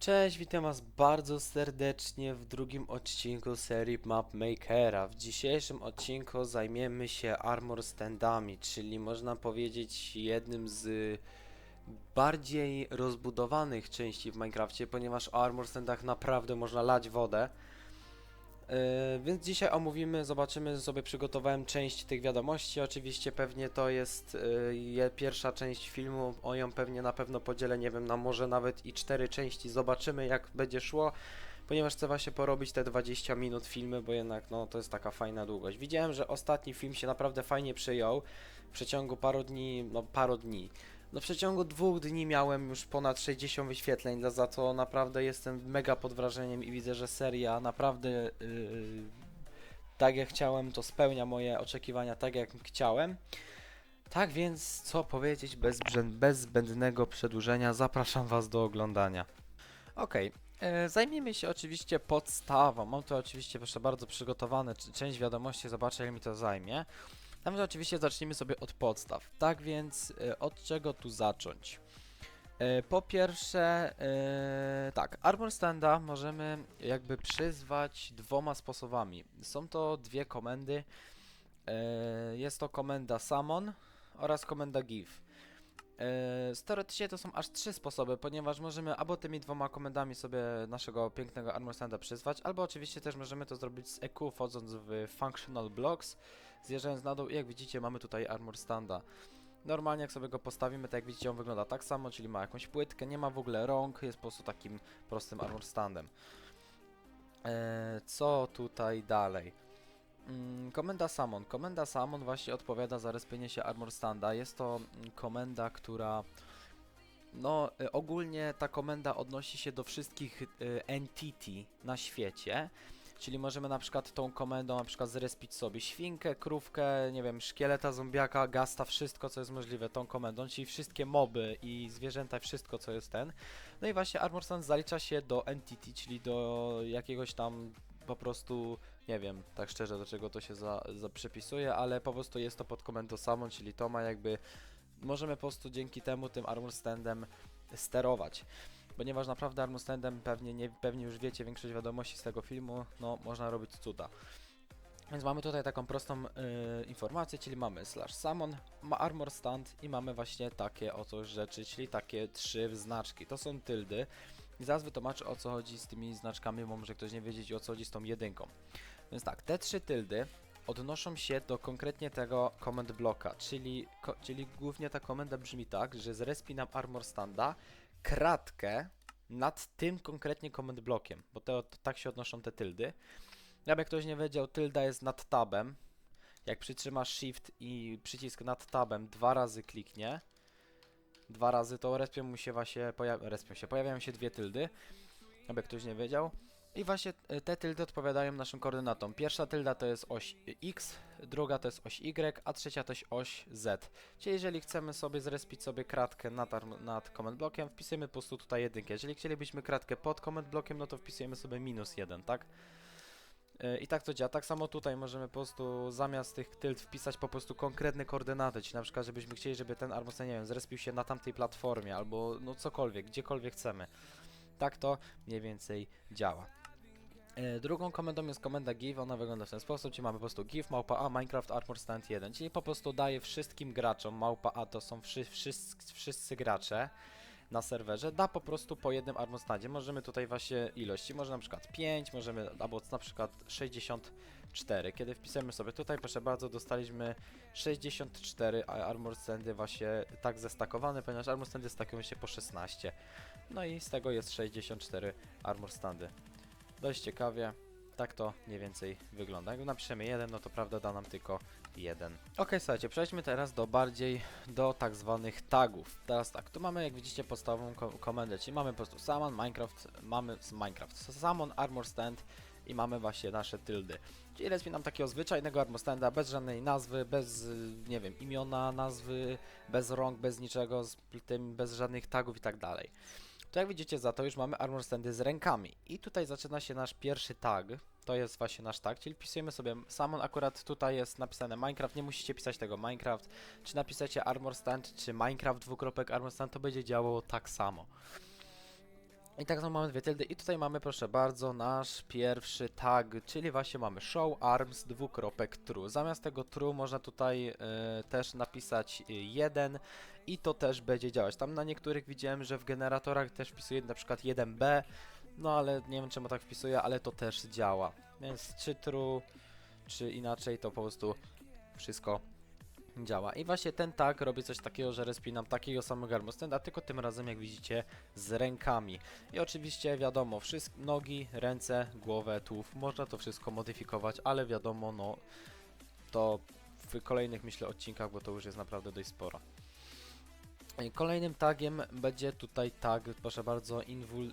Cześć, witam was bardzo serdecznie w drugim odcinku serii Map Makera. W dzisiejszym odcinku zajmiemy się armor standami, czyli można powiedzieć jednym z bardziej rozbudowanych części w Minecrafcie, ponieważ o armor standach naprawdę można lać wodę. Yy, więc dzisiaj omówimy, zobaczymy, sobie przygotowałem część tych wiadomości. Oczywiście pewnie to jest yy, pierwsza część filmu, o ją pewnie na pewno podzielę, nie wiem, na może nawet i cztery części. Zobaczymy jak będzie szło, ponieważ chcę właśnie porobić te 20 minut filmy, bo jednak no to jest taka fajna długość. Widziałem, że ostatni film się naprawdę fajnie przyjął. W przeciągu paru dni, no paru dni. No w przeciągu dwóch dni miałem już ponad 60 wyświetleń, za to naprawdę jestem mega pod wrażeniem i widzę, że seria naprawdę yy, tak jak chciałem, to spełnia moje oczekiwania tak jak chciałem. Tak więc, co powiedzieć bez, bez zbędnego przedłużenia, zapraszam Was do oglądania. Okej, e, zajmijmy się oczywiście podstawą. Mam tu oczywiście, proszę bardzo, przygotowane część wiadomości, zobaczę ile mi to zajmie. Tam oczywiście zacznijmy sobie od podstaw. Tak więc, e, od czego tu zacząć? E, Po pierwsze, e, tak, Armor Standa możemy jakby przyzwać dwoma sposobami. Są to dwie komendy. Jest to komenda Summon oraz komenda Give. Teoretycznie to są aż trzy sposoby, ponieważ możemy albo tymi dwoma komendami sobie naszego pięknego Armor Standa przyzwać, albo oczywiście też możemy to zrobić z EQ, wchodząc w Functional Blocks, zjeżdżając na dół i jak widzicie mamy tutaj Armor Standa. Normalnie jak sobie go postawimy, to jak widzicie on wygląda tak samo, czyli ma jakąś płytkę, nie ma w ogóle rąk, jest po prostu takim prostym armor standem. Eee, co tutaj dalej? Mm, komenda Summon. Komenda Summon właśnie odpowiada za respienie się armor standa. Jest to mm, komenda, która no y, ogólnie ta komenda odnosi się do wszystkich y, entity na świecie. Czyli możemy na przykład tą komendą na przykład zrespić sobie świnkę, krówkę, nie wiem, szkieleta, zombiaka, gasta, wszystko co jest możliwe tą komendą, czyli wszystkie moby i zwierzęta, wszystko co jest ten. No i właśnie Armor Stand zalicza się do entity, czyli do jakiegoś tam po prostu, nie wiem, tak szczerze do czego to się za, za przepisuje, ale po prostu jest to pod komendą samą, czyli to ma jakby, możemy po prostu dzięki temu tym Armor Standem sterować ponieważ naprawdę Armor Standem pewnie, nie, pewnie już wiecie większość wiadomości z tego filmu, no można robić cuda. Więc mamy tutaj taką prostą y, informację, czyli mamy slash summon, ma armor stand i mamy właśnie takie oto rzeczy, czyli takie trzy znaczki. To są tyldy i zaraz wytłumaczę o co chodzi z tymi znaczkami, bo może ktoś nie wiedzieć o co chodzi z tą jedynką. Więc tak, te trzy tyldy odnoszą się do konkretnie tego command bloka, czyli, czyli głównie ta komenda brzmi tak, że zrespi nam armor standa kratkę nad tym konkretnie command blokiem, bo to, tak się odnoszą te tyldy. Jakby ktoś nie wiedział, tylda jest nad tabem. Jak przytrzymasz shift i przycisk nad tabem dwa razy kliknie, dwa razy to respią mu się właśnie, respią się, pojawiają się dwie tyldy, jakby ktoś nie wiedział. I właśnie e, te tyldy odpowiadają naszym koordynatom. Pierwsza tylda to jest oś X, druga to jest oś Y, a trzecia to jest oś Z. Czyli jeżeli chcemy sobie zrespić sobie kratkę nad, nad command blokiem, wpisujemy po prostu tutaj jedynkę. Jeżeli chcielibyśmy kratkę pod command blokiem, no to wpisujemy sobie minus jeden, tak? Yy, I tak to działa. Tak samo tutaj możemy po prostu zamiast tych tyld wpisać po prostu konkretne koordynaty, czyli na przykład żebyśmy chcieli, żeby ten armor, nie wiem, zrespił się na tamtej platformie albo no cokolwiek, gdziekolwiek chcemy. Tak to mniej więcej działa. E, Drugą komendą jest komenda give, ona wygląda w ten sposób, czyli mamy po prostu give małpa a Minecraft Armor Stand 1, czyli po prostu daje wszystkim graczom, małpa a to są wszy, wszyscy, wszyscy gracze na serwerze, da po prostu po jednym Armor Standzie, możemy tutaj właśnie ilości, może na przykład 5, możemy, albo na przykład 64, kiedy wpisujemy sobie tutaj, proszę bardzo, dostaliśmy 64 a- Armor Standy właśnie tak zestakowane, ponieważ Armor Standy stakują się po 16, no i z tego jest 64 Armor Standy. Dość ciekawie. Tak to mniej więcej wygląda. Jak napiszemy jeden, no to prawda da nam tylko jeden. Ok, słuchajcie, przejdźmy teraz do bardziej do tak zwanych tagów. Teraz tak, tu mamy jak widzicie podstawową ko komendę, czyli mamy po prostu Summon, Minecraft, mamy z Minecraft, Summon, Armor Stand i mamy właśnie nasze tyldy. Czyli respi nam takiego zwyczajnego Armor Standa, bez żadnej nazwy, bez, nie wiem, imiona, nazwy, bez rąk, bez niczego, z tym, bez żadnych tagów i tak dalej. To jak widzicie za to już mamy armor standy z rękami. I tutaj zaczyna się nasz pierwszy tag. To jest właśnie nasz tag, czyli wpisujemy sobie Summon, akurat tutaj jest napisane Minecraft, nie musicie pisać tego Minecraft. Czy napisacie armor stand, czy Minecraft dwukropek armor stand, to będzie działało tak samo. I tak samo mamy dwie tyldy i tutaj mamy proszę bardzo nasz pierwszy tag, czyli właśnie mamy show arms dwukropek true. Zamiast tego true można tutaj e, też napisać e, jeden i to też będzie działać. Tam na niektórych widziałem, że w generatorach też wpisuje na przykład 1b, no ale nie wiem czemu tak wpisuje, ale to też działa. Więc czy true, czy inaczej to po prostu wszystko działa. I właśnie ten tag robi coś takiego, że respinam takiego samego armostenda, tylko tym razem jak widzicie z rękami. I oczywiście wiadomo, wszystk nogi, ręce, głowę, tułów, można to wszystko modyfikować, ale wiadomo, no to w kolejnych myślę odcinkach, bo to już jest naprawdę dość sporo. I Kolejnym tagiem będzie tutaj tag, proszę bardzo, invul,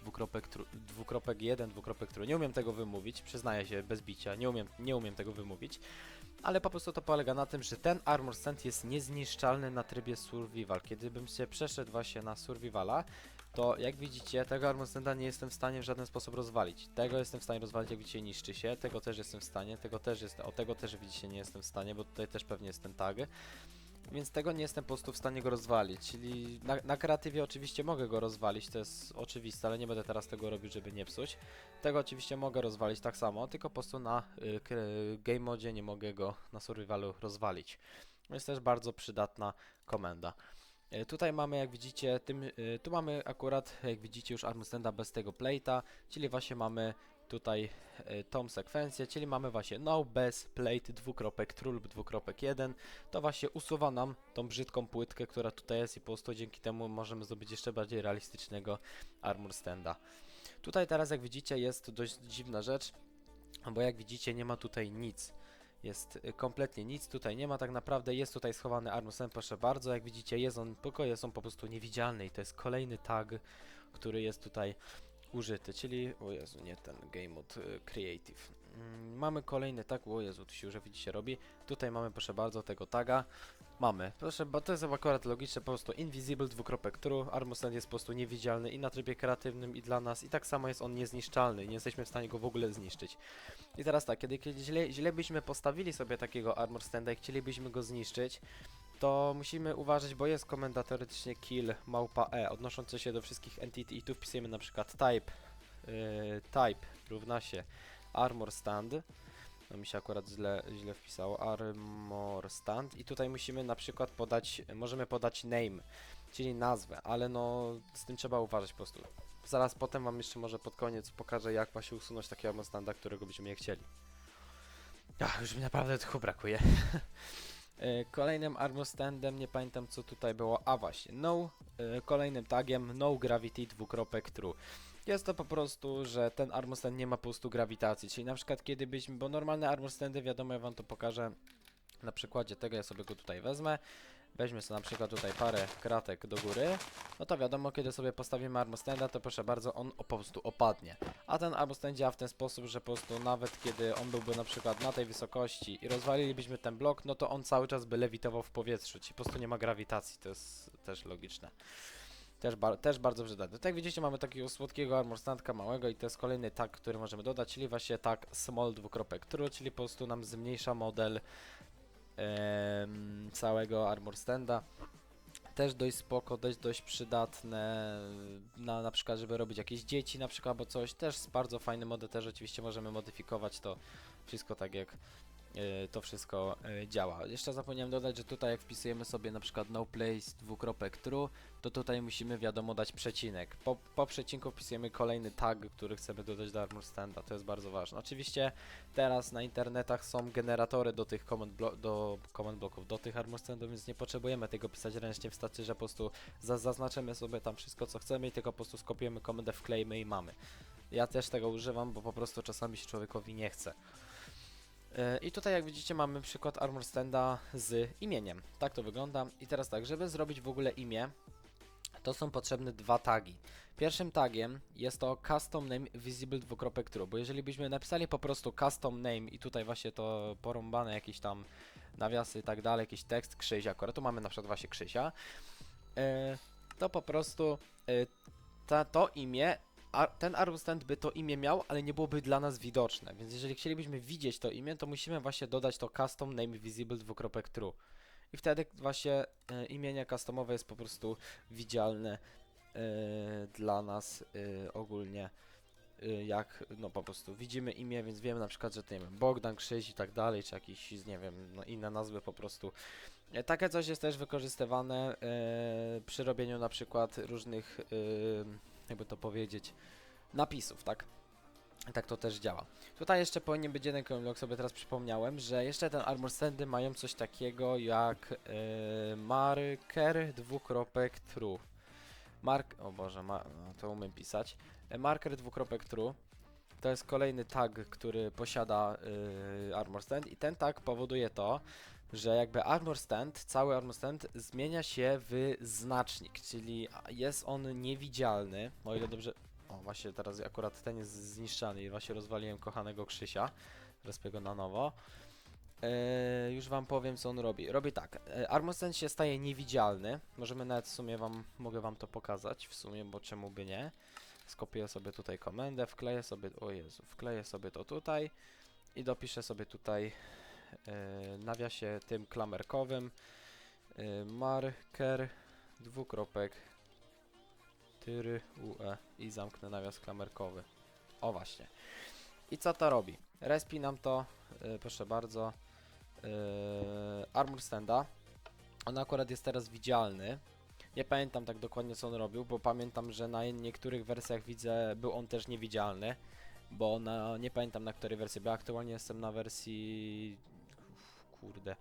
dwukropek, tru, dwukropek 1, dwukropek true. Nie umiem tego wymówić, przyznaję się bez bicia, nie umiem, nie umiem tego wymówić. Ale po prostu to polega na tym, że ten armor stand jest niezniszczalny na trybie survival. Kiedy bym się przeszedł właśnie na survivala, to jak widzicie, tego armor standa nie jestem w stanie w żaden sposób rozwalić. Tego jestem w stanie rozwalić, jak widzicie, niszczy się. Tego też jestem w stanie, tego też jest, o tego też widzicie, nie jestem w stanie, bo tutaj też pewnie jest ten tag. Więc tego nie jestem po prostu w stanie go rozwalić, czyli na, na kreatywie oczywiście mogę go rozwalić, to jest oczywiste, ale nie będę teraz tego robił, żeby nie psuć. Tego oczywiście mogę rozwalić tak samo, tylko po prostu na y, game modzie nie mogę go na survivalu rozwalić. Jest też bardzo przydatna komenda. Y, Tutaj mamy, jak widzicie, tym, y, tu mamy akurat, jak widzicie, już armstenda bez tego plate'a, czyli właśnie mamy tutaj y, tą sekwencję, czyli mamy właśnie no bez plate dwukropek true lub dwukropek 1 to właśnie usuwa nam tą brzydką płytkę, która tutaj jest i po prostu dzięki temu możemy zrobić jeszcze bardziej realistycznego armor standa. Tutaj teraz jak widzicie jest dość dziwna rzecz, bo jak widzicie nie ma tutaj nic. Jest y, kompletnie nic tutaj nie ma tak naprawdę, jest tutaj schowany armor stand, proszę bardzo, jak widzicie jest on, pokoje są po prostu niewidzialne i to jest kolejny tag, który jest tutaj użyty, czyli, o Jezu, nie ten Game Mode y, Creative. Mm, mamy kolejny tag, o Jezu, tu się już widzicie robi. Tutaj mamy, proszę bardzo, tego taga. Mamy, proszę, to jest akurat logiczne, po prostu invisible dwukropek true, Armosend jest po prostu niewidzialny i na trybie kreatywnym i dla nas i tak samo jest on niezniszczalny, nie jesteśmy w stanie go w ogóle zniszczyć. I teraz tak, kiedy, kiedy źle, źle byśmy postawili sobie takiego armor standa i chcielibyśmy go zniszczyć, to musimy uważać, bo jest komenda teoretycznie kill małpa e odnosząca się do wszystkich entity i tu wpisujemy na przykład type yy, type równa się armor stand no mi się akurat źle, źle wpisało armor stand i tutaj musimy na przykład podać, możemy podać name, czyli nazwę, ale no z tym trzeba uważać po prostu. Zaraz potem wam jeszcze może pod koniec pokażę jak właśnie usunąć takiego armor standa, którego byśmy nie chcieli. Ach, już mi naprawdę tchu brakuje. E, Kolejnym armor standem, nie pamiętam co tutaj było, a właśnie, no, e, kolejnym tagiem no gravity dwukropek true. Jest to po prostu, że ten armor stand nie ma po prostu grawitacji, czyli na przykład kiedy byśmy, bo normalne armor standy, wiadomo, ja wam to pokażę na przykładzie tego, ja sobie go tutaj wezmę, weźmy sobie na przykład tutaj parę kratek do góry, no to wiadomo, kiedy sobie postawimy armor standa, to proszę bardzo, on po prostu opadnie. A ten armor stand działa w ten sposób, że po prostu nawet kiedy on byłby na przykład na tej wysokości i rozwalilibyśmy ten blok, no to on cały czas by lewitował w powietrzu, czyli po prostu nie ma grawitacji, to jest też logiczne. Też, też bardzo przydatne. Tak jak widzicie, mamy takiego słodkiego armor standka małego i to jest kolejny tag, który możemy dodać, czyli właśnie tag small dwukropek true, czyli po prostu nam zmniejsza model całego armor standa. Też dość spoko, dość, dość przydatne na, na przykład, żeby robić jakieś dzieci na przykład, albo coś. Też bardzo fajny model, też oczywiście możemy modyfikować to wszystko tak jak to wszystko e, działa. Jeszcze zapomniałem dodać, że tutaj jak wpisujemy sobie na przykład no place dwukropek true, to tutaj musimy wiadomo dać przecinek. Po, po przecinku wpisujemy kolejny tag, który chcemy dodać do armor standa, to jest bardzo ważne. Oczywiście teraz na internetach są generatory do tych command, blo do command bloków, do tych armor standów, więc nie potrzebujemy tego pisać ręcznie, wystarczy, że po prostu za zaznaczymy sobie tam wszystko co chcemy i tylko po prostu skopiujemy komendę, wklejmy i mamy. Ja też tego używam, bo po prostu czasami się człowiekowi nie chce. E, I tutaj jak widzicie mamy przykład armor standa z imieniem. Tak to wygląda. I teraz tak, żeby zrobić w ogóle imię, to są potrzebne dwa tagi. Pierwszym tagiem jest to custom name visible dwukropek true, bo jeżeli byśmy napisali po prostu custom name i tutaj właśnie to porąbane jakieś tam nawiasy i tak dalej, jakiś tekst Krzysia, akurat tu mamy na przykład właśnie Krzysia, e, to po prostu e, ta, to imię a ten argument by to imię miał, ale nie byłoby dla nas widoczne, więc jeżeli chcielibyśmy widzieć to imię, to musimy właśnie dodać to custom name visible dwukropek true. I wtedy właśnie e, imienie customowe jest po prostu widzialne y, dla nas y, ogólnie y, jak, no po prostu widzimy imię, więc wiemy na przykład, że to nie wiem, Bogdan, Krzyś i tak dalej, czy jakieś, nie wiem, no inne nazwy po prostu. E, Takie coś jest też wykorzystywane e, przy robieniu na przykład różnych, e, jakby to powiedzieć, napisów, tak? Tak to też działa. Tutaj jeszcze powinien być jeden kromlok, sobie teraz przypomniałem, że jeszcze ten armor standy mają coś takiego jak e, marker dwukropek true. Mark, o Boże, ma, no, to umiem pisać. E, marker dwukropek true. To jest kolejny tag, który posiada y, armor stand i ten tag powoduje to, że jakby armor stand, cały armor stand zmienia się w znacznik, czyli jest on niewidzialny, o ile dobrze... O, właśnie teraz akurat ten jest zniszczany i właśnie rozwaliłem kochanego Krzysia, respię go na nowo. E, już wam powiem co on robi. Robi tak, e, armor stand się staje niewidzialny, możemy nawet w sumie wam, mogę wam to pokazać w sumie, bo czemu by nie. Skopiuję sobie tutaj komendę, wkleję sobie, o Jezu, wkleję sobie to tutaj i dopiszę sobie tutaj nawiasie tym klamerkowym e, marker dwukropek tyry ue i zamknę nawias klamerkowy. O właśnie. I co to robi? Respi nam to, e, proszę bardzo, e, armor standa. On akurat jest teraz widzialny. Nie pamiętam tak dokładnie co on robił, bo pamiętam, że na niektórych wersjach widzę, był on też niewidzialny. Bo na, nie pamiętam na której wersji, bo aktualnie jestem na wersji... Kurde.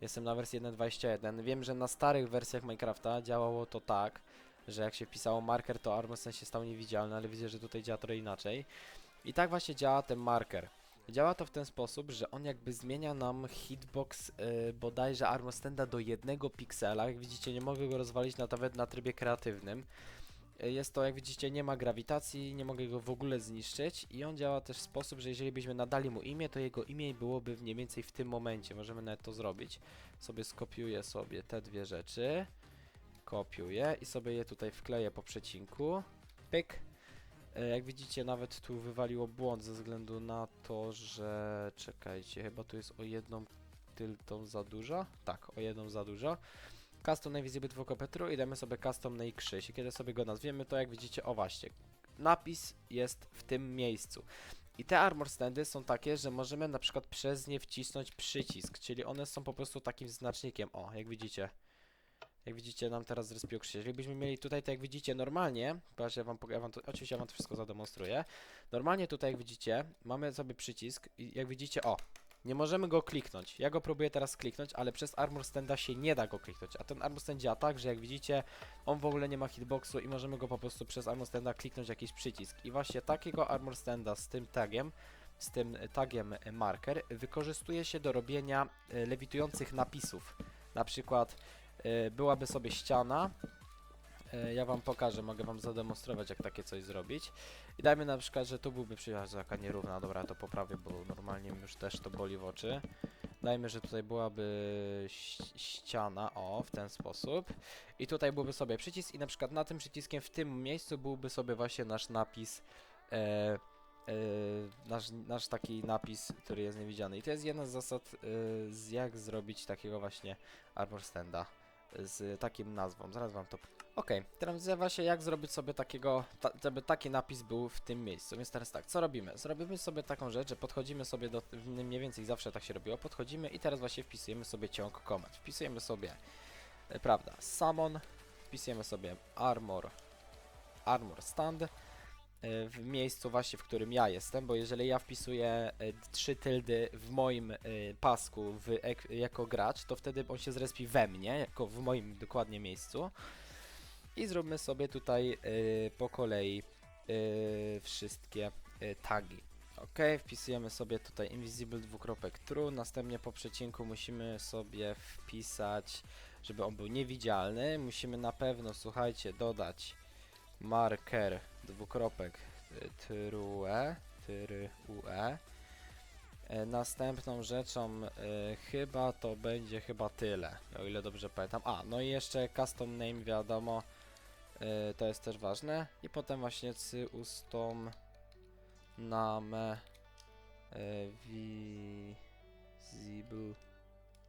Jestem na wersji 1.21. Wiem, że na starych wersjach Minecrafta działało to tak, że jak się wpisało marker, to armor stand się stał niewidzialny, ale widzę, że tutaj działa trochę inaczej. I tak właśnie działa ten marker. Działa to w ten sposób, że on jakby zmienia nam hitbox yy, bodajże armor standa do jednego piksela. Jak widzicie, nie mogę go rozwalić na, nawet na trybie kreatywnym. Y, Jest to, jak widzicie, nie ma grawitacji, nie mogę go w ogóle zniszczyć i on działa też w sposób, że jeżeli byśmy nadali mu imię, to jego imię byłoby mniej więcej w tym momencie. Możemy nawet to zrobić. Sobie skopiuję sobie te dwie rzeczy, kopiuję i sobie je tutaj wkleję po przecinku. Pyk. E, Jak widzicie, nawet tu wywaliło błąd ze względu na to, że... Czekajcie, chyba tu jest o jedną tyltą za dużo? Tak, o jedną za dużo. Custom Name Visible dwukropetru i damy sobie Custom Name Krzyś. I kiedy sobie go nazwiemy, to jak widzicie, o właśnie, napis jest w tym miejscu. I te armor standy są takie, że możemy na przykład przez nie wcisnąć przycisk, czyli one są po prostu takim znacznikiem. O, jak widzicie. Jak widzicie, nam teraz zrespił krzyż. Jakbyśmy mieli tutaj, to jak widzicie, normalnie, patrz, ja wam, ja wam to, oczywiście ja wam to wszystko zademonstruję. Normalnie tutaj, jak widzicie, mamy sobie przycisk i jak widzicie, o, nie możemy go kliknąć. Ja go próbuję teraz kliknąć, ale przez Armor Standa się nie da go kliknąć. A ten Armor Stand działa tak, że jak widzicie, on w ogóle nie ma hitboxu i możemy go po prostu przez Armor Standa kliknąć jakiś przycisk. I właśnie takiego Armor Standa z tym tagiem, z tym tagiem e, marker, wykorzystuje się do robienia e, lewitujących napisów. Na przykład e, byłaby sobie ściana. E, Ja wam pokażę, mogę wam zademonstrować, jak takie coś zrobić. I dajmy na przykład, że tu byłby przyjazd jaka nierówna, dobra, to poprawię, bo normalnie mi już też to boli w oczy. Dajmy, że tutaj byłaby ściana, o, w ten sposób. I tutaj byłby sobie przycisk i na przykład na tym przyciskiem w tym miejscu byłby sobie właśnie nasz napis, e, e, nasz, nasz taki napis, który jest niewidzialny. I to jest jedna z zasad, e, z jak zrobić takiego właśnie armor standa z takim nazwą. Zaraz wam to Okej, teraz właśnie jak zrobić sobie takiego, ta, żeby taki napis był w tym miejscu. Więc teraz tak, co robimy? Zrobimy sobie taką rzecz, że podchodzimy sobie do, mniej więcej zawsze tak się robiło, podchodzimy i teraz właśnie wpisujemy sobie ciąg komend. Wpisujemy sobie, e, prawda, summon, wpisujemy sobie armor, armor stand w miejscu właśnie, w którym ja jestem, bo jeżeli ja wpisuję e, trzy tyldy w moim e, pasku w, jako gracz, to wtedy on się zrespi we mnie, jako w moim dokładnie miejscu. I zróbmy sobie tutaj po kolei wszystkie tagi. Ok, wpisujemy sobie tutaj invisible dwukropek true, następnie po przecinku musimy sobie wpisać, żeby on był niewidzialny, musimy na pewno, słuchajcie, dodać marker dwukropek y, true, true. E, Następną rzeczą e, chyba to będzie chyba tyle, o ile dobrze pamiętam. A, no i jeszcze custom name wiadomo, e, to jest też ważne. I potem właśnie cy ustom name e, visible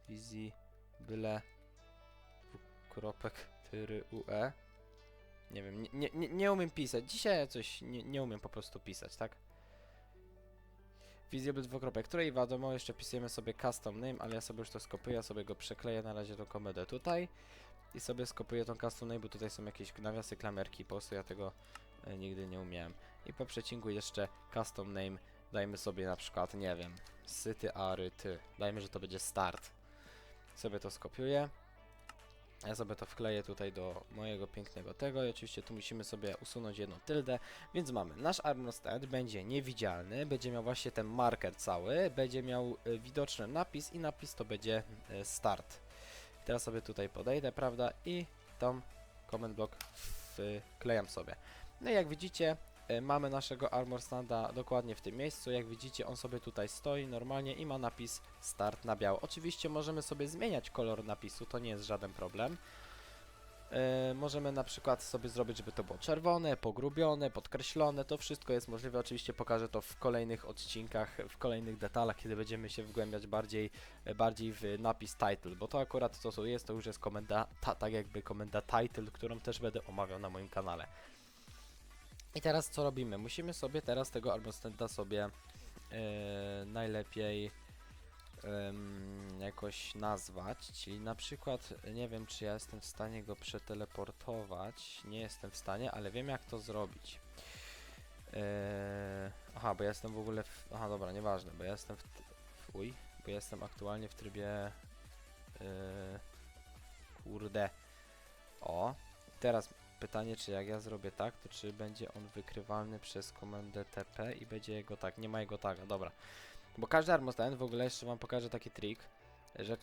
visible dwukropek tyry ue Nie wiem, nie, nie, nie- umiem pisać. Dzisiaj coś nie, nie umiem po prostu pisać, tak? Visible dwukropek, której wiadomo, jeszcze pisujemy sobie custom name, ale ja sobie już to skopiuję, sobie go przekleję na razie tą komedę tutaj i sobie skopiuję tą custom name, bo tutaj są jakieś nawiasy, klamerki, po prostu ja tego e, nigdy nie umiałem. I po przecinku jeszcze custom name dajmy sobie na przykład, nie wiem, syty, ary, ty. Dajmy, że to będzie start. Sobie to skopiuję. Ja sobie to wkleję tutaj do mojego pięknego tego i oczywiście tu musimy sobie usunąć jedną tyldę, więc mamy nasz armor będzie niewidzialny, będzie miał właśnie ten marker cały, będzie miał y, widoczny napis i napis to będzie y, start. Teraz sobie tutaj podejdę, prawda, i tą comment block wklejam sobie. No i jak widzicie, mamy naszego armor standa dokładnie w tym miejscu, jak widzicie on sobie tutaj stoi normalnie i ma napis start na biało. Oczywiście możemy sobie zmieniać kolor napisu, to nie jest żaden problem. E, możemy na przykład sobie zrobić, żeby to było czerwone, pogrubione, podkreślone, to wszystko jest możliwe. Oczywiście pokażę to w kolejnych odcinkach, w kolejnych detalach, kiedy będziemy się wgłębiać bardziej, e, bardziej w napis title, bo to akurat to co jest, to już jest komenda, ta, tak jakby komenda title, którą też będę omawiał na moim kanale. I teraz co robimy? Musimy sobie teraz tego Armostenda sobie e, najlepiej em, jakoś nazwać, czyli na przykład nie wiem czy ja jestem w stanie go przeteleportować, nie jestem w stanie, ale wiem jak to zrobić. Eee, aha, bo ja jestem w ogóle w, aha dobra, nieważne, bo ja jestem w, w uj, bo ja jestem aktualnie w trybie eee, kurde o, teraz pytanie czy jak ja zrobię tak, to czy będzie on wykrywalny przez komendę TP i będzie jego tak, nie ma jego taga, dobra. Bo każdy armor stand, w ogóle jeszcze wam pokażę taki trik, że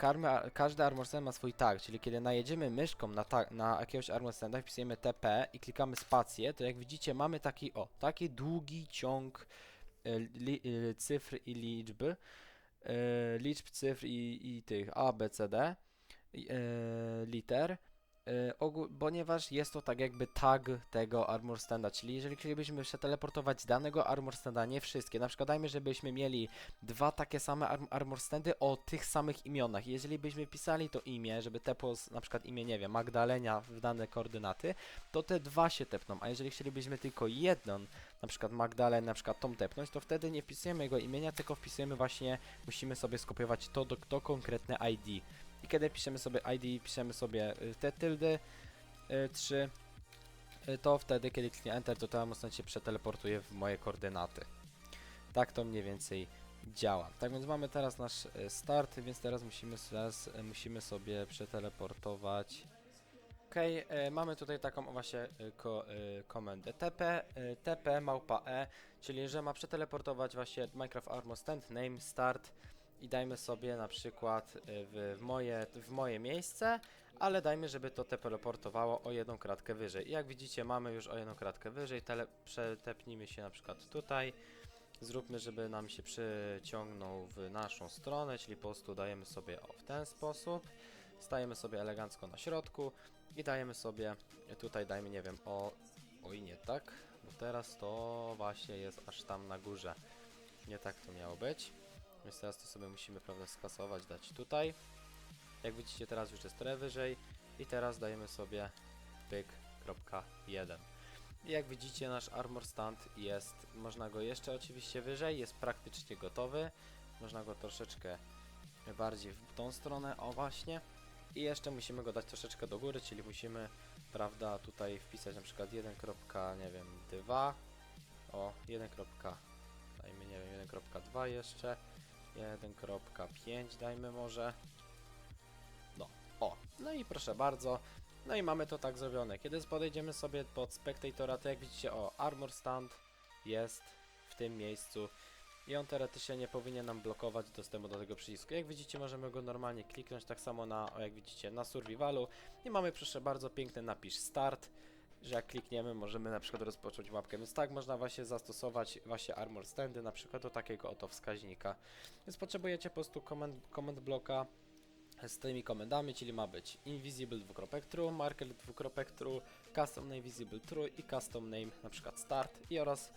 każdy armor stand ma swój tag, czyli kiedy najedziemy myszką na, tag, na jakiegoś armor standa, wpisujemy TP i klikamy spację, to jak widzicie mamy taki, o, taki długi ciąg e, li, e, cyfr i liczby, e, liczb, cyfr i, i tych A, B, C, D, liter, ponieważ jest to tak jakby tag tego armor standa, czyli jeżeli chcielibyśmy przeteleportować danego armor standa, nie wszystkie, na przykład dajmy, żebyśmy mieli dwa takie same arm armor standy o tych samych imionach. Jeżeli byśmy wpisali to imię, żeby tepło z, na przykład imię, nie wiem, Magdalenia w dane koordynaty, to te dwa się tepną, a jeżeli chcielibyśmy tylko jedną, na przykład Magdalen, na przykład tą tepnąć, to wtedy nie wpisujemy jego imienia, tylko wpisujemy właśnie, musimy sobie skopiować to, do, konkretne ID. I kiedy piszemy sobie ID, piszemy sobie y, te tyldy, y, 3, y, to wtedy, kiedy kliknie Enter, to mocno się przeteleportuje w moje koordynaty. Tak to mniej więcej działa. Tak więc mamy teraz nasz start, więc teraz musimy, teraz musimy sobie przeteleportować. Ok, mamy tutaj taką właśnie ko, komendę TP, TP małpa E, czyli że ma przeteleportować właśnie Minecraft Armor Stand name start i dajmy sobie na przykład w, w, moje, w moje miejsce, ale dajmy, żeby to teleportowało o jedną kratkę wyżej. I jak widzicie mamy już o jedną kratkę wyżej, tele, przetepnijmy się na przykład tutaj. Zróbmy, żeby nam się przyciągnął w naszą stronę, czyli po prostu dajemy sobie o w ten sposób. Stajemy sobie elegancko na środku i dajemy sobie, tutaj dajmy, nie wiem, o, oj nie tak, bo teraz to właśnie jest aż tam na górze. Nie tak to miało być. Więc teraz to sobie musimy, prawda, skasować, dać tutaj. Jak widzicie teraz już jest trochę wyżej i teraz dajemy sobie pyk.1. I jak widzicie nasz armor stand jest, można go jeszcze oczywiście wyżej, jest praktycznie gotowy. Można go troszeczkę bardziej w tą stronę, o właśnie. I jeszcze musimy go dać troszeczkę do góry, czyli musimy, prawda, tutaj wpisać na przykład 1. nie wiem, 2. O, 1. dajmy, nie wiem, 1.2 jeszcze. 1.5 dajmy może. No, o, no i proszę bardzo. No i mamy to tak zrobione. Kiedy podejdziemy sobie pod Spectatora, to jak widzicie, o, Armor Stand jest w tym miejscu i on teoretycznie nie powinien nam blokować dostępu do tego przycisku. Jak widzicie, możemy go normalnie kliknąć, tak samo na, jak widzicie, na Survivalu i mamy, proszę bardzo, piękny napis Start, że jak klikniemy, możemy na przykład rozpocząć mapkę. Więc tak można właśnie zastosować właśnie Armor Standy, na przykład do takiego oto wskaźnika. Więc potrzebujecie po prostu command bloka, z tymi komendami, czyli ma być invisible dwukropek true, marker dwukropek true, custom name visible true i custom name na przykład start i oraz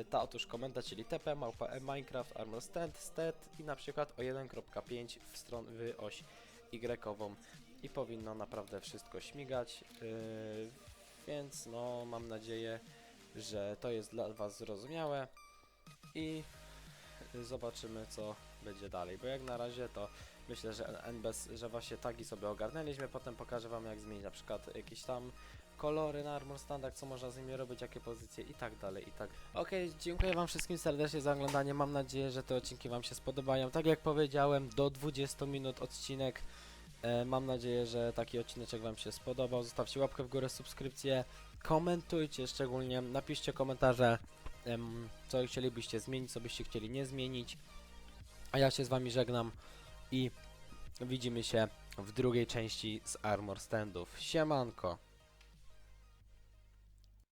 y, ta otóż komenda, czyli tp małpa minecraft armor stand stat i na przykład o 1.5 w stron w oś y-ową i powinno naprawdę wszystko śmigać. Yy, więc no mam nadzieję, że to jest dla Was zrozumiałe i zobaczymy co będzie dalej, bo jak na razie to myślę, że NBS, że właśnie tagi sobie ogarnęliśmy, potem pokażę Wam jak zmienić na przykład jakieś tam kolory na Armor Standard, co można z nimi robić, jakie pozycje i tak dalej, i tak. Okej, dziękuję Wam wszystkim serdecznie za oglądanie, mam nadzieję, że te odcinki Wam się spodobają. Tak jak powiedziałem, do 20 minut odcinek. E, mam nadzieję, że taki odcineczek Wam się spodobał. Zostawcie łapkę w górę, subskrypcję, komentujcie szczególnie, napiszcie komentarze, co chcielibyście zmienić, co byście chcieli nie zmienić. A ja się z Wami żegnam i widzimy się w drugiej części z Armor Standów. Siemanko!